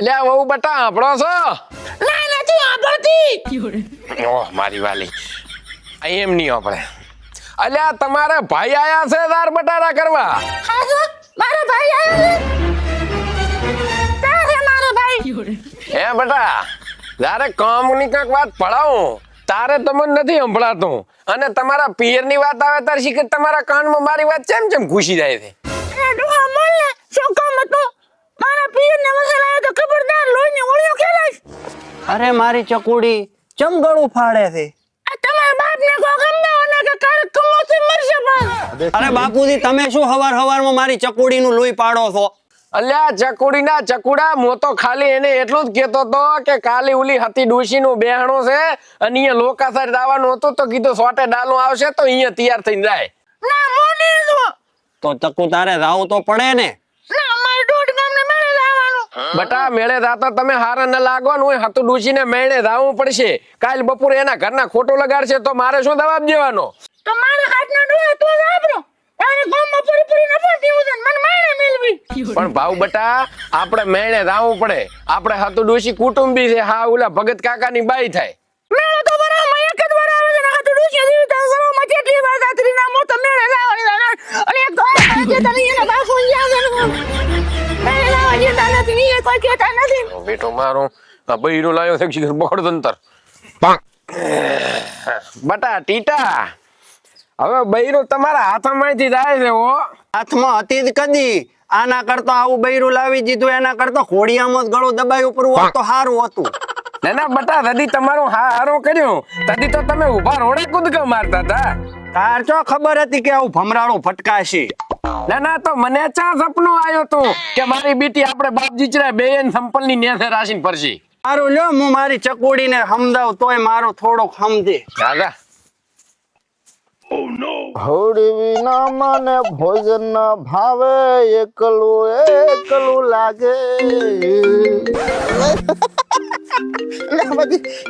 લે વહુ બટા આપણો છો? ના નથી આપણતી ઓહ મારી વાલી. એમ નહીં આપણે અલ્યા તમારા ભાઈ આયા છે દાર બટારા કરવા? મારો ભાઈ આવ્યો છે. મારો ભાઈ? હે બટા જ્યારે કામની કંઈક વાત પડાવું. તારે તમને નથી સંભળાતું. અને તમારા પિયરની વાત આવે ત્યારે શીખર તમારા કાનમાં મારી વાત ચેમ ચેમ ઘૂસી જાય છે? ને મારા પિયર ને વગર તો ખબરદાર લોહીની ઓળીઓ ખેલાઈશ અરે મારી ચકુડી ચમ ગળું ફાડે છે? તમારા બાપ ને કો અમદાવાદ ને કે કારક કમોથી મરશે પણ. અરે બાપુજી તમે શું હવાર હવારમાં મારી ચકુડીનું લોહી પાડો છો? અલ્યા ચકુડીના ચકુડા મો તો ખાલી એને એટલું જ કેતો તો કે કાલી ઉલી હતી ડોશીનું બેહણો છે અને અહીંયા લોકાસર દાવાનું હતું તો કીધું સોટે ડાલું આવશે તો અહીંયા તૈયાર થઈને જાય. ના મોની તો ચકુ તારે રાવું તો પડે ને ના અમારે દોઢ ગામ ને મેળે જવાનું બટા મેળે જાતા તમે હારા ન લાગો ને હું હતું ડોશીને મેળે જાવું પડશે. કાલ બપોરે એના ઘરના ખોટો લગાડશે તો મારે શું જવાબ દેવાનો? તો મારા હાથના ડોહા તો જાબરો તારે ગામમાં પૂરી પૂરી ન પણ દેવું છે મને મેળે મેલવી. પણ ભાવ બટા આપણે મેળે જાવું પડે. આપણે હતું ડૂસી કુટુંબી છે હા ઓલા ભગત કાકાની બાઈ થાય. મેળે તો બરાબર એક જ વાર આવે છે ને હતું ડૂસી દીધું તો સવામાં કેટલી વાત જાત્રી ના મોટો મેળે જવાની અને એક તો આ આજે તને એને બાપુ અહીંયા છે ને. મેળે જવા જતા નથી ને એ કોઈ કહેતા નથી. બેટો મારો આ બૈરો લાયો છે શીખર બખડ દંતર બટા ટીટા હવે બૈરો તમારા હાથમાંથી જાય છે હો. હાથમાં હતી જ કદી. આના કરતા આવું બૈરું લાવી દીધું એના કરતા ઘોડિયામાં જ ગળું દબાઈ ઉપર તો સારું હતું. ના ના બટા તદી તમારું હા હારો કર્યું. તદી તો તમે ઊભા રોડે કૂદકા મારતા હતા. તાર ચો ખબર હતી કે આવું ભમરાળું ફટકાશે? ના ના તો મને ચા સપનું આવ્યો તું કે મારી બેટી આપણે બાપ જીચરા બે સંપલની નેસે રાશિન પરસી સારું લ્યો હું મારી ચકુડીને સમજાવ તોય મારું થોડુંક સમજે દાદા. હોડી વિના મને ભોજન ન ભાવે એકલું એકલું લાગે.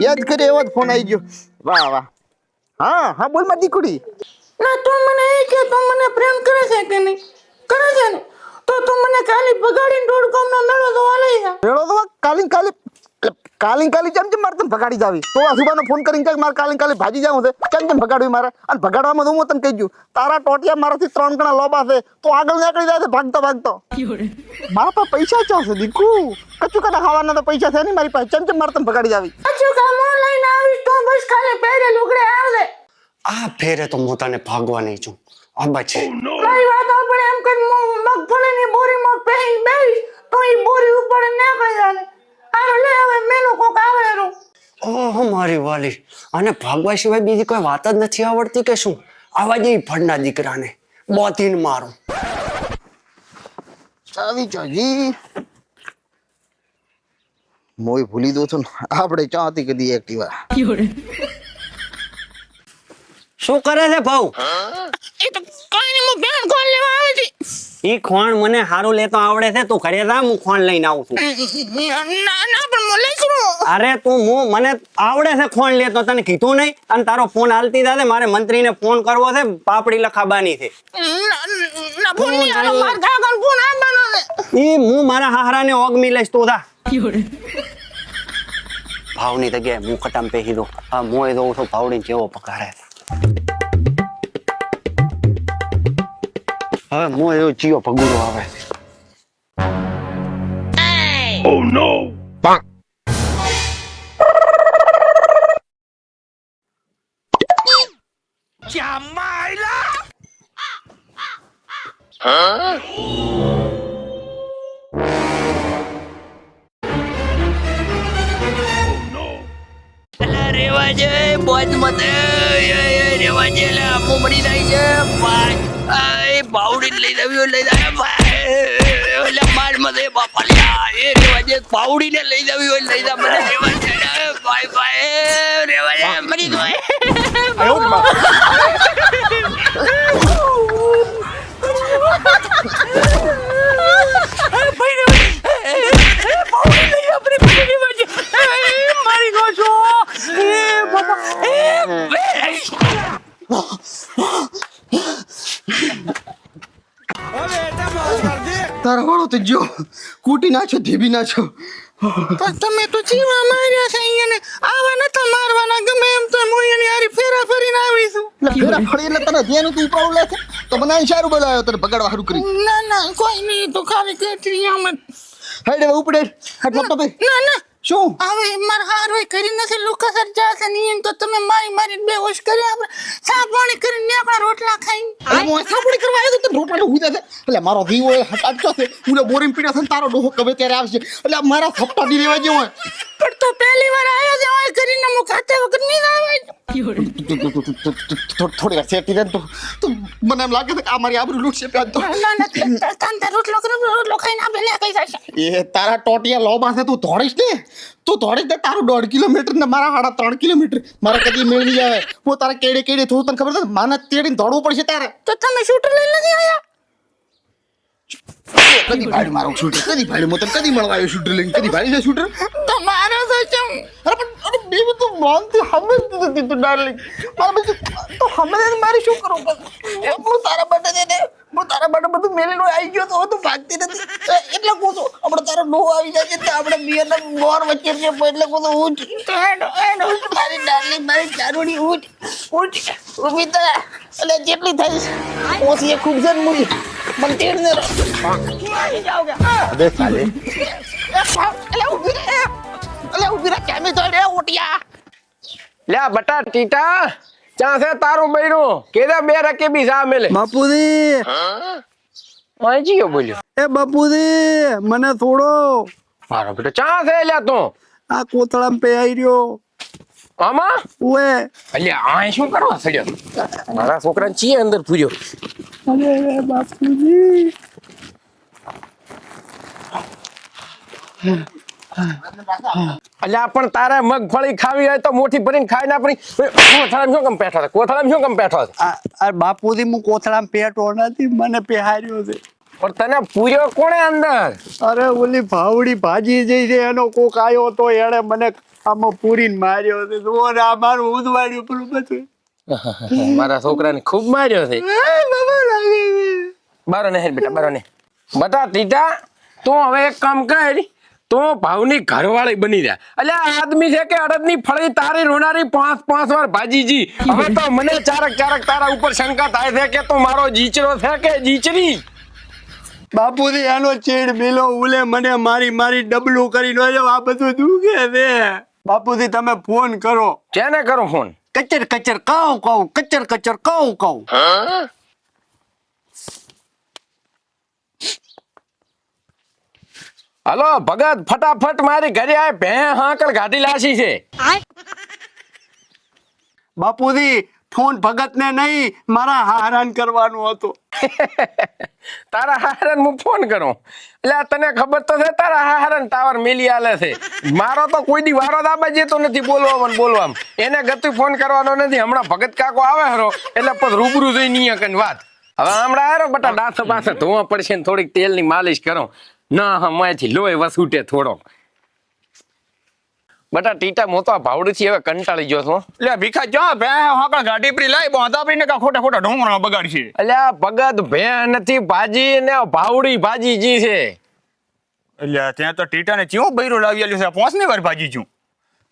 યાદ કરી એવો જ ફોન આવી ગયો. વાહ વાહ. હા હા બોલમાં દીકરી. ના તું મને એ કે તું મને પ્રેમ કરે છે કે નહીં? કરે છે ને? તો તું મને કાલી બગાડીને દોઢ કોમનો નો મેળો જોવા લઈ જા. મેળો તો કાલી કાલી કાલી કાલી ચમ ચમ મારે તને ભગાડી જાવી? તો આ ફોન કરીને કહે કે મારે કાલી કાલી ભાજી જાવું છે. કેમ કેમ ભગાડવી મારે? અને ભગાડવામાં તો હું તને કહી દઉં તારા ટોટિયા મારાથી ત્રણ ગણા લોબા છે તો આગળ નીકળી જાય છે ભાગતો ભાગતો. મારા પાસે પૈસા ચો છે દીકુ? કચું કદા ખાવાના તો પૈસા છે નહીં મારી પાસે. ચમ ચમ મારે તને ભગાડી જાવી? કચું કામ લઈને આવીશ તો બસ ખાલી પહેરે લુગડે આવજે આ ફેરે તો હું તને ભાગવા નહીં છું. આબા છે કઈ વાત આપણે એમ કરી મગફળીની બોરીમાં પહેરી બેસીશ તો એ બોરી ઉપર ના કઈ જાને હાલો લે હવે મેનો કોક આવે ઓહો મારી વાલી. અને ભાગવા સિવાય બીજી કોઈ વાત જ નથી આવડતી કે શું? આવા જે ફળના દીકરાને બોતીન મારું. ચાવી ચાજી મોય ભૂલી દો છું ને. આપણે ચાતી કદી એક્ટિવા શું કરે છે ભાઉ? એ તો કઈ નહીં હું બેન કોણ લેવા આવે છે ઈ ખોણ મને હારું લેતો આવડે છે તું ઘરે જા હું ખોણ લઈને આવું છું. ના ના પણ હું લઈશું અરે તું હું મને આવડે છે ખોણ લેતો તને કીધું નહીં? અને તારો ફોન હાલતી દાદે મારે મંત્રીને ફોન કરવો છે પાપડી લખાબાની છે. ના ફોન નહીં આલો માર કાકા ફોન આવવાનો છે. ઈ હું મારા હાહરાને ઓગમી લઈશ તું થા ભાવની જગ્યાએ હું ખટામ પહેરી દઉં. આ મોય દઉં છું ભાવડી જેવો પકારે છે. હવે મોય એવો ચિયો પગુરો આવે છે રેવા છે બોજ મતે રેવા છે લે આમો મળી જાય છે ભાઈ આય પાવડી લઈ જવી લઈ જાય ભાઈ. ઓલે માર મતે બાપા લ્યા રેવા છે પાવડીને લઈ જવી હોય લઈ જા મને રેવા ને, ભાઈ ભાઈ. મરી ગયો. તો જો કૂટી નાખો ધીબી નાખો. પણ તમે તો જીવા માર્યા છે અહીંયા આવા નતા મારવાના ગમે એમ તો હું એની હારી ફેરા ફરીને આવીશું એટલે ફેરા ફરી એટલે તને ધ્યાન તું ઉપાડું લે છે તો મને સારું બોલાયો તને બગાડવા સારું કરી. ના ના કોઈ નહીં તો ખાલી કેટલી આમ હેડે ઉપડે. હાથ મત ભાઈ ના ના શું? હવે માર હાર હોય કરી નથી. લુકા સર જાશે નહીં તો તમે મારી મારી બે હોશ કરી આપણે સાબણી પાણી કરીને આપણા રોટલા ખાઈ. આ હું સાપડી કરવા આવ્યો તો રોટલા હું હુઈ એટલે મારો દીવો એ હટાડતો છે. હું બોરિંગ પીડા છે તારો ડોહો કવે ત્યારે આવશે. એટલે મારા થપ્પા દી લેવા જેવો. પણ તો પહેલી વાર આવ્યો છે હોય કરીને હું ખાતે વગર નહીં આવે થોડી વાર સેટી રહે તો મને એમ લાગે છે કે આ મારી આબરૂ લૂટશે પ્યાન તો. ના ના તાંતા રોટલો રોટલો ખાઈને આપણે લે કઈ જશે એ તારા ટોટિયા લો પાસે તું ધોડીશ ને? તું ધોડીશ ને તારું દોઢ કિલોમીટર ને મારા સાડા ત્રણ કિલોમીટર. મારે કદી મેળવી આવે. હું તારા કેડે કેડે થોડું તને ખબર છે? માને તેડીને દોડવું પડશે તારે. તો તમે શૂટર લઈને નથી આવ્યા કદી ભાડું મારું શૂટર કદી ભાડ્યું હું કદી મળવા આવ્યો શૂટર લઈને કદી ભાડી છે શૂટર? તમારો તો ચમ અરે પણ અરે બેબી તું માનતી સમજતી નથી તું ડાર્લિંગ મારા પછી તો સમજે મારે શું કરવું હું તારા માટે હું તારા માટે બધું મેલીનો આવી ગયો તો તું ભાગતી નથી. એટલે કહું છું આપણે તારો નો આવી જાય છે આપણે બિયરના બોર વચ્ચે છે એટલે કહું છું તો હેડો હેડો. મારી ડાર્લિંગ મારી ચારુડી ઉઠ ઉઠ ઊભી થા એટલે જેટલી થઈશ? ઓછી એ ખૂબ જ ને આવી જાઓગે અબે સાલે. એટલે ઊભી રહે એટલે ઊભી રહે કેમે તો રે ઉઠ્યા. લ્યા બટા ટીટા ચા છે તારું બૈરું? કેદા બે રકેબી સા મેલે. બાપુજી. અહીં જીયો બોલ્યો. એ બાપુજી મને થોડો. મારો બેટો ચા છે લ્યા તું. આ કોતળામ પે આઈ રહ્યો. આમાં ઓએ અલ્યા આ શું કરવા સડ્યો મારા છોકરાને ચી અંદર પૂર્યો અરે બાપુજી. અલ્યા પણ તારે મગફળી ખાવી હોય તો મોટી ભરીને ખાઈ ના પડી. કોથળામાં શું કમ બેઠો છે? કોથળામાં શું કમ બેઠો છે? આ બાપુજી હું કોથળામાં પેટો નથી મને પહેર્યો છે. પણ તને પૂર્યો કોણે અંદર? અરે ઓલી ભાવડી ભાજી જઈ છે એનો કોક આવ્યો તો એણે મને આમાં પૂરીને માર્યો છે. જુઓ આ મારું ઉદવાડ્યું પેલું બધું મારા છોકરાને ખૂબ માર્યો છે. બારો ને બેટા બારો ને બતા તીતા તું હવે એક કામ કર. તો ભાવની ઘરવાળી બની જાય એટલે આદમી છે કે અડદની ફળી તારી રોનારી પાંચ પાંચ વાર ભાજીજી. હવે તો મને ચારક ચારક તારા ઉપર શંકા થાય છે કે તું મારો જીચરો છે કે જીચરી? બાપુજી એનો ચેડ મિલો ઉલે મને મારી મારી ડબલું કરી નો આ બધું દુખે છે. બાપુજી તમે ફોન કરો. જેને કરો ફોન? કચર કચર કાઉ કાઉ કચર કચર કાઉ કાઉ હલો ભગત ફટાફટ મારી ઘરે આય. ભે હાંકળ ગાડી લાશી છે. બાપુજી ફોન ભગત ને નહીં, મારા હારાન કરવાનો હતો. તારા હારન હું ફોન કરું? એટલે તને ખબર તો છે, તારા હારન ટાવર મેલી આલે છે. મારો તો કોઈ દી વારો દાબા જતો નથી બોલવામાં બોલવામાં. એને ગતિ ફોન કરવાનો નથી, હમણાં ભગત કાકો આવે હરો, એટલે પછી રૂબરૂ જોઈ નહીં કન વાત. હવે હમણાં આરો બટા ડાસ પાસે ધોવા પડશે ને થોડીક તેલની માલિશ કરો. ના હા માયથી લોહી વસૂટે થોડો બટા ટીટા મોતો ભાવડી થી હવે કંટાળી ગયો છું લે ભીખા જો ભે હોકળ ગાડી પરી લઈ બોંધા પરીને કા ખોટા ખોટા ઢોંગરા બગાડશે. અલ્યા ભગત ભે નથી ભાજી ને ભાવડી ભાજી જી છે. એટલે ત્યાં તો ટીટાને ચેવું બૈરો લાવી આલ્યો છે પોંચ ને વાર ભાજી છું.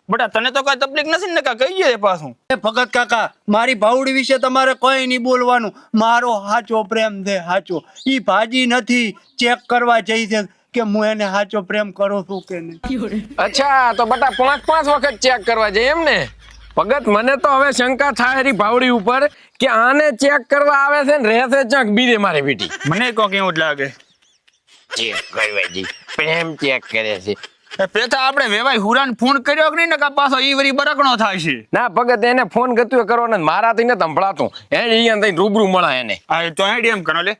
બટા તને તો કઈ તકલીફ નથી ને કા કહીએ પાછું. એ ભગત કાકા મારી ભાવડી વિશે તમારે કોઈ નહીં બોલવાનું. મારો હાચો પ્રેમ છે હાચો. ઈ ભાજી નથી ચેક કરવા જઈ છે. કે હું એને સાચો પ્રેમ કરું છું કે નહીં? અચ્છા તો બટા પાંચ પાંચ વખત ચેક કરવા જઈએ એમ ને? ભગત મને તો હવે શંકા થાય એરી ભાવડી ઉપર કે આને ચેક કરવા આવે છે ને રહેશે ચક બીજે મારી બેટી. મને કોક એવું જ લાગે. ચેક કરવાજી પ્રેમ ચેક કરે છે. પેતા પેથા આપણે વેવાય હુરાન ફોન કર્યો કે નહીં ને કા પાછો ઈ વરી બરકણો થાય છે? ના ભગત એને ફોન ગતું કરવાનો ને મારાથી ને સંભળાતું. એને અહીંયા રૂબરૂ મળે એને. આ તો આઈડી એમ કરો લે.